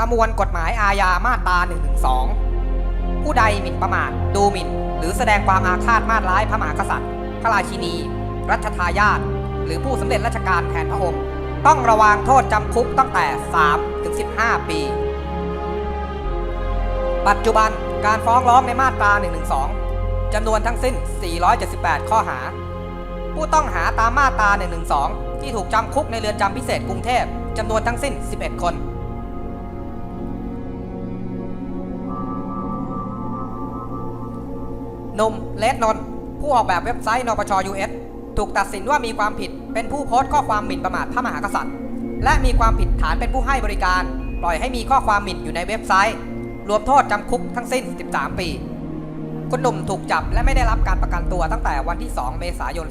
ประมวลกฎหมายอาญามาตรา112 ผู้ใดหมิ่นประมาท ดูหมิ่น หรือแสดงความอาฆาตมาตร้ายพระมหากษัตริย์ พระราชินี รัชทายาทหรือผู้สำเร็จราชการแทนพระองค์ ต้องระวางโทษจำคุกตั้งแต่ 3 ถึง 15 ปี ปัจจุบันการฟ้องร้องในมาตรา112 จำนวนทั้งสิ้น 478 ข้อหา ผู้ต้องหาตามมาตรา112 ที่ถูกจำคุกในเรือนจำพิเศษกรุงเทพจำนวนทั้งสิ้น 11 คน นุ่มเลดนนผู้ออกแบบเว็บไซต์นปช US ถูกตัดสินว่ามีความผิดเป็นผู้โพสต์ข้อความหมิ่นประมาทพระมหากษัตริย์ และมีความผิดฐานเป็นผู้ให้บริการ ปล่อยให้มีข้อความหมิ่นอยู่ในเว็บไซต์ รวมโทษจำคุกทั้งสิ้น 13 ปีคุณหนุ่มถูกจับและไม่ได้รับการประกันตัวตั้งแต่วันที่ 2 เมษายน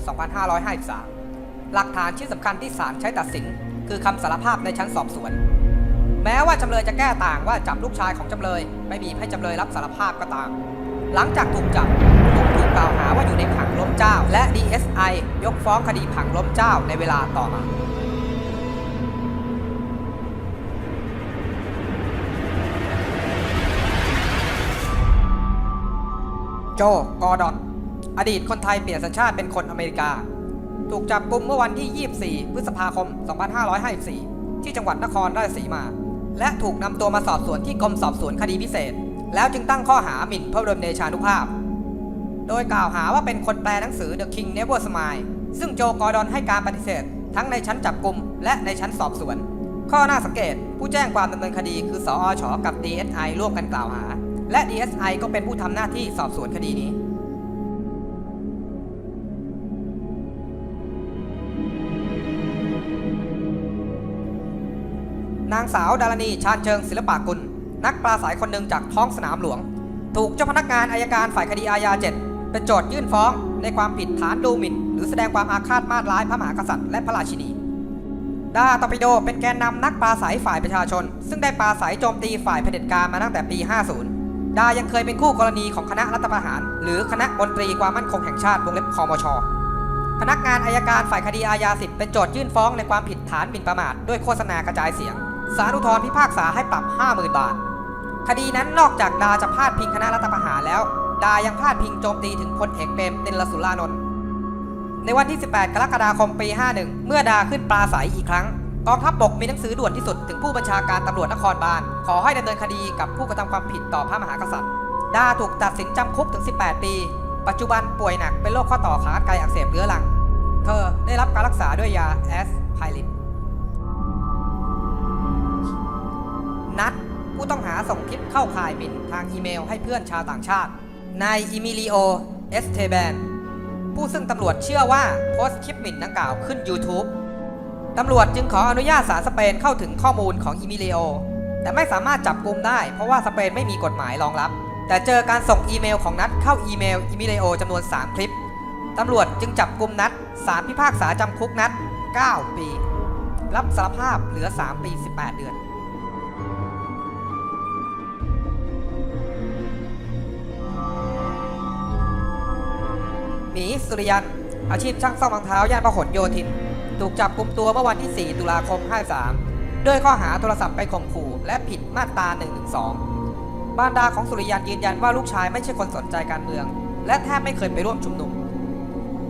2553 หลักฐานชิ้นสำคัญที่ศาลใช้ตัดสิน คือคำสารภาพในชั้นสอบสวน แม้ว่าจำเลยจะแก้ต่างว่าจับลูกชายของจำเลย ไม่บีบให้จำเลยรับสารภาพก็ตาม หลังจากถูกจับ กล่าวหาว่าอยู่ในผังล้มเจ้า และ DSI ยกฟ้องคดีผังล้มเจ้าในเวลาต่อมาโจกอร์ดอนอดีตคนไทยเปลี่ยนสัญชาติเป็นคนอเมริกา ถูกจับกุมเมื่อวันที่ 24 พฤษภาคม 2554 ที่จังหวัดนครราชสีมา และถูกนำตัวมาสอบสวนที่กรมสอบสวนคดีพิเศษ แล้วจึงตั้งข้อหาหมิ่นพระบรมเดชานุภาพ โดยกล่าวหาว่าเป็นคนแปลหนังสือ The King Never Smile ซึ่งโจกอร์ดอนให้การปฏิเสธ ทั้งในชั้นจับกลุมและในชั้นสอบสวน ข้อน่าสังเกต ผู้แจ้งความดำเนินคดีคือสอชกับ DSI ร่วมกันกล่าวหา และ DSI ก็เป็นผู้ทำหน้าที่สอบสวนคดีนี้นางสาวดารณีชาญเชิงศิลปากุล นักปราศัยคนหนึ่งจากท้องสนามหลวง ถูกเจ้าพนักงานอายการฝ่ายคดีอาญา7 เป็นโจทยื่นฟ้องในความผิดฐานดูหมิ่น หรือแสดงความอาฆาตมาตร้ายพระมหากษัตริย์และพระราชินีดาตอปิโดเป็นแกนนำนักปราศัยฝ่ายประชาชน ซึ่งได้ปราศัยโจมตีฝ่ายเผด็จการมาตั้งแต่ปี 50 ดายังเคยเป็นคู่กรณีของคณะรัฐประหาร หรือคณะมนตรีความมั่นคงแห่งชาติวงเล็บคอมช พนักงานอายการฝ่ายคดีอาญา10เป็นโจทยื่นฟ้องในความผิดฐานหมิ่นประมาทด้วยโฆษณากระจายเสียงสารอุทธรพิพากษาให้ปรับ 50,000 บาท คดีนั้นนอกจากดาจะพาดพิงคณะรัฐประหารแล้ว ดายังพาดพิงโจมตีถึงพลเอกเปรมตินลสุรานนท์ในวันที่ 18 กรกฎาคมปี 51 เมื่อดาขึ้นปราศัยอีกครั้ง กองทัพบกมีหนังสือด่วนที่สุดถึงผู้บัญชาการตำรวจนครบาล ขอให้ดำเนินคดีกับผู้กระทำความผิดต่อพระมหากษัตริย์ ดาถูกตัดสินจำคุกถึง 18 ปี ปัจจุบันป่วยหนักเป็นโรคข้อต่อขาไกลอักเสบเรื้อรัง เธอได้รับการรักษาด้วยยาแอสไพรินนัดผู้ต้องหาส่งคลิปเข้าข่ายหมิ่นทางอีเมลให้เพื่อนชาวต่างชาติ นายอิมิลิโอ เอสเทแบน ผู้ซึ่งตำรวจเชื่อว่าโพสต์คลิปหมิ่นดังกล่าวขึ้น YouTube ตำรวจจึงขออนุญาตศาลสเปนเข้าถึงข้อมูลของอิมิลิโอ แต่ไม่สามารถจับกุมได้ เพราะว่าสเปนไม่มีกฎหมายรองรับ แต่เจอการส่งอีเมลของนัดเข้าอีเมลอิมิลิโอจำนวน 3 คลิป ตำรวจจึงจับกุมนัดสารพิพากษาจำคุกนัด 9 ปี รับสารภาพเหลือ 3 ปี 18 เดือน หมีสุริยัน อาชีพช่างซ่อมรองเท้าย่านพหลโยธิน ถูกจับกุมตัวเมื่อวันที่ 4 ตุลาคม 53 ด้วยข้อหาโทรศัพท์ไปข่มขู่และผิดมาตรา 112บารดาของสุริยันยืนยันว่าลูกชายไม่ใช่คนสนใจการเมือง และแทบไม่เคยไปร่วมชุมนุม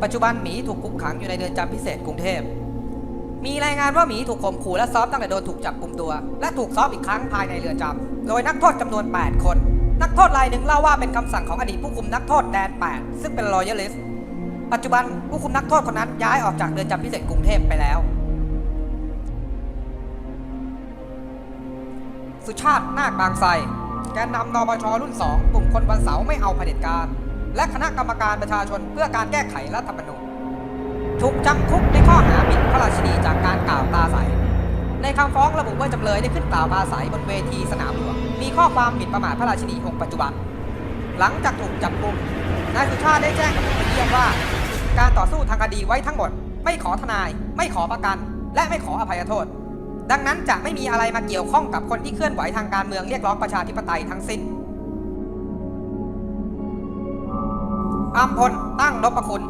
ปัจจุบันหมีถูกคุมขังอยู่ในเรือนจำพิเศษกรุงเทพ มีรายงานว่าหมีถูกข่มขู่และซ้อมตั้งแต่โดนถูกจับกุมตัว และถูกซ้อมอีกครั้งภายในเรือนจำโดยนักโทษจำนวน 8 คนนักโทษรายหนึ่งเล่าว่าเป็นคำสั่งของอดีตผู้คุมนักโทษแดน 8 ซึ่งเป็นรอยัลลิส ปัจจุบันผู้คุมนักโทษคนนั้นย้ายออกจากเรือนจำพิเศษกรุงเทพไปแล้ว สุชาตินาคบางไทรแกนนำนปชรุ่น 2 กลุ่มคนวันเสาร์ไม่เอาเผด็จการ และคณะกรรมการประชาชนเพื่อการแก้ไขรัฐธรรมนูญถูกจำคุกในข้อหาหมิ่นพระราชินีจากการกล่าวปราศัย ในคำฟ้องระบุว่าจำเลยได้ขึ้นกล่าวปราศัยบนเวทีสนามหลวงมีข้อความหมิ่นประมาทพระราชินีองค์ปัจจุบัน หลังจากถูกจับกุม นายสุชาติได้แจ้งกับผู้เยี่ยมว่า การต่อสู้ทางคดีไว้ทั้งหมด ไม่ขอทนาย ไม่ขอประกัน และไม่ขออภัยโทษ ดังนั้นจะไม่มีอะไรมาเกี่ยวข้องกับคนที่เคลื่อนไหวทางการเมืองเรียกร้องประชาธิปไตยทั้งสิ้นอัมพลตั้งนพคุณ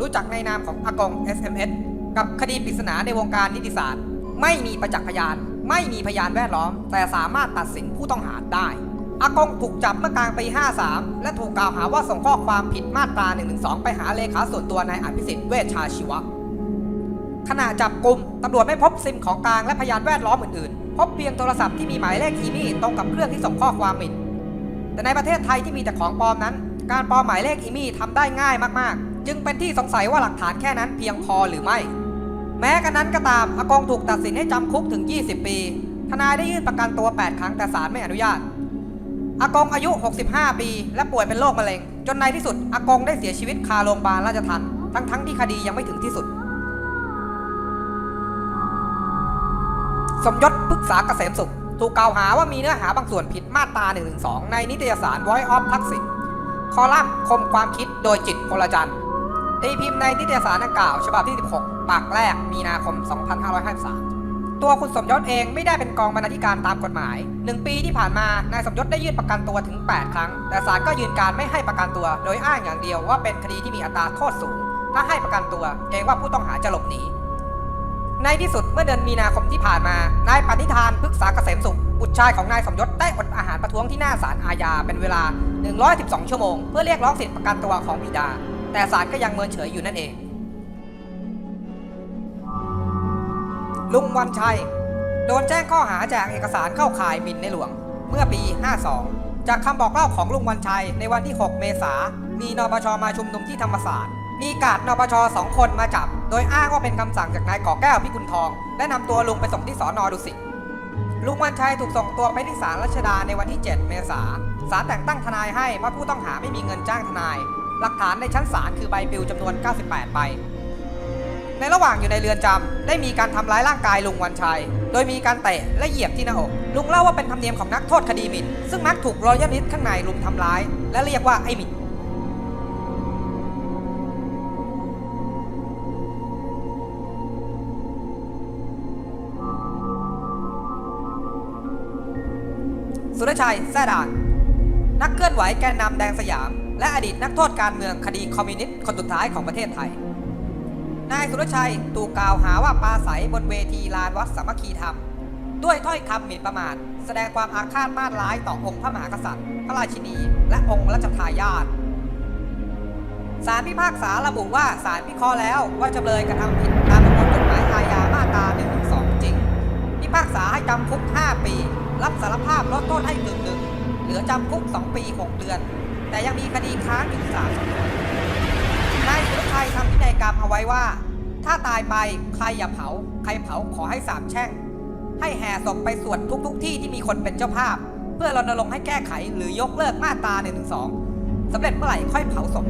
รู้จักในนามของอากง SMS กับคดีปริศนาในวงการนิติศาสตร์ ไม่มีประจักษ์พยาน ไม่มีพยานแวดล้อม แต่สามารถตัดสินผู้ต้องหาได้ อากงถูกจับเมื่อกลางปี 53 และถูกกล่าวหาว่าส่งข้อความผิดมาตรา 112 ไปหาเลขาส่วนตัวนายอภิสิทธิ์เวชชาชีวะ ขณะจับกลุ่มตำรวจไม่พบซิมของกลางและพยานแวดล้อมอื่นๆ พบเพียงโทรศัพท์ที่มีหมายเลขอีมี่ตรงกับเครื่องที่ส่งข้อความหมิ่น แต่ในประเทศไทยที่มีแต่ของปลอมนั้น การปลอมหมายเลขอีมี่ทำได้ง่ายมากๆ จึงเป็นที่สงสัยว่าหลักฐานแค่นั้นเพียงพอหรือไม่ แม้กระนั้นก็ตามอากงถูกตัดสินให้จำคุกถึง 20 ปี ทนายได้ยื่นประกันตัว 8 ครั้งแต่ศาลไม่อนุญาต อากงอายุ 65 ปี และป่วยเป็นโรคมะเร็ง จนในที่สุดอากงได้เสียชีวิตคาโรงพยาบาลราชทันทั้งๆที่คดียังไม่ถึงที่สุด สมยศพฤกษาเกษมสุข ถูกกล่าวหาว่ามีเนื้อหาบางส่วนผิดมาตรา112ในนิตยสาร Voice of ทักษิณคอลัมน์คมความคิดโดยจิตพลจันทร์ตีพิมพ์ในนิตยสารดังกล่าว ฉบับที่ 16 ปากแรกมีนาคม 2553 ตัวคุณสมยศเองไม่ได้เป็นกองบรรณาธิการตามกฎหมาย 1 ปีที่ผ่านมานายสมยศได้ยื่นประกันตัวถึง 8 ครั้ง แต่ศาลก็ยืนการไม่ให้ประกันตัว โดยอ้างอย่างเดียวว่าเป็นคดีที่มีอัตราโทษสูง ถ้าให้ประกันตัวเกรงว่าผู้ต้องหาจะหลบหนีในที่สุดเมื่อเดือนมีนาคมที่ผ่านมานายปณิธานพฤกษาเกษมสุขบุตรชายของนายสมยศได้อดอาหารประท้วงที่หน้าศาลอาญาเป็นเวลา 112 ชั่วโมง เพื่อเรียกร้องสิทธิประกันตัวของบิดา แต่ศาลก็ยังเมินเฉยอยู่นั่นเอง ลุงวันชัย โดนแจ้งข้อหาจากเอกสารเข้าข่ายหมิ่นในหลวง เมื่อปี 52 จากคำบอกเล่าของลุงวันชัยในวันที่ 6 เมษามีนปชมาชุมนุมที่ธรรมศาสตร์ มีกาดนปชสองคนมาจับ โดยอ้างว่าเป็นคำสั่งจากนายก่อแก้วพิกุลทอง และนำตัวลุงไปส่งที่สอนอดุสิตลุงวันชัยถูกส่งตัวไปที่ศาลรัชดาในวันที่ 7 เมษาศาลแต่งตั้งทนายให้เพราะผู้ต้องหาไม่มีเงินจ้างทนาย หลักฐานในชั้นศาลคือใบปลิวจำนวน 98 ใบ ในระหว่างอยู่ในเรือนจำได้มีการทำร้ายร่างกายลุงวันชัย โดยมีการเตะและเหยียบที่หน้าอก ลุงเล่าว่าเป็นธรรมเนียมของนักโทษคดีหมิ่น ซึ่งมักถูกรอยัลนิสข้างในลุมทำร้าย และเรียกว่าไอ้หมิ่นสุรชัยแซ่ด่าน นักเคลื่อนไหวแกนนำแดงสยาม และอดีตนักโทษการเมืองคดีคอมมิวนิสต์คนสุดท้ายของประเทศไทย นายสุรชัยถูกกล่าวหาว่าปาศัยบนเวทีลานวัดสามัคคีธรรม ด้วยถ้อยคำหมิ่นประมาท แสดงความอาฆาตมาตร้ายต่อองค์พระมหากษัตริย์ พระราชินี และองค์รัชทายาทศาลพิพากษาระบุว่าศาลพิเคราะห์แล้วว่าจำเลยกระทำผิดตามประมวลกฎหมายอาญามาตรา112 จริง พิพากษาให้จำคุก 5 ปี รับสารภาพลดโทษให้กึ่งหนึ่งเหลือจำคุก 2 ปี 6 เดือน แต่ยังมีคดีค้างอยู่ศาลสำนวนนายสุร ชัยทำพินัยกรรมเอาไว้ว่า ถ้าตายไปใครอย่าเผา ใครเผาขอให้สาบแช่ง ให้แห่ศพไปสวดทุกทุกที่ที่มีคนเป็นเจ้าภาพ เพื่อรณรงค์ให้แก้ไขหรือยกเลิกมาตรา1นึงสองสำเร็จเมื่อไหร่ค่อยเผาศพ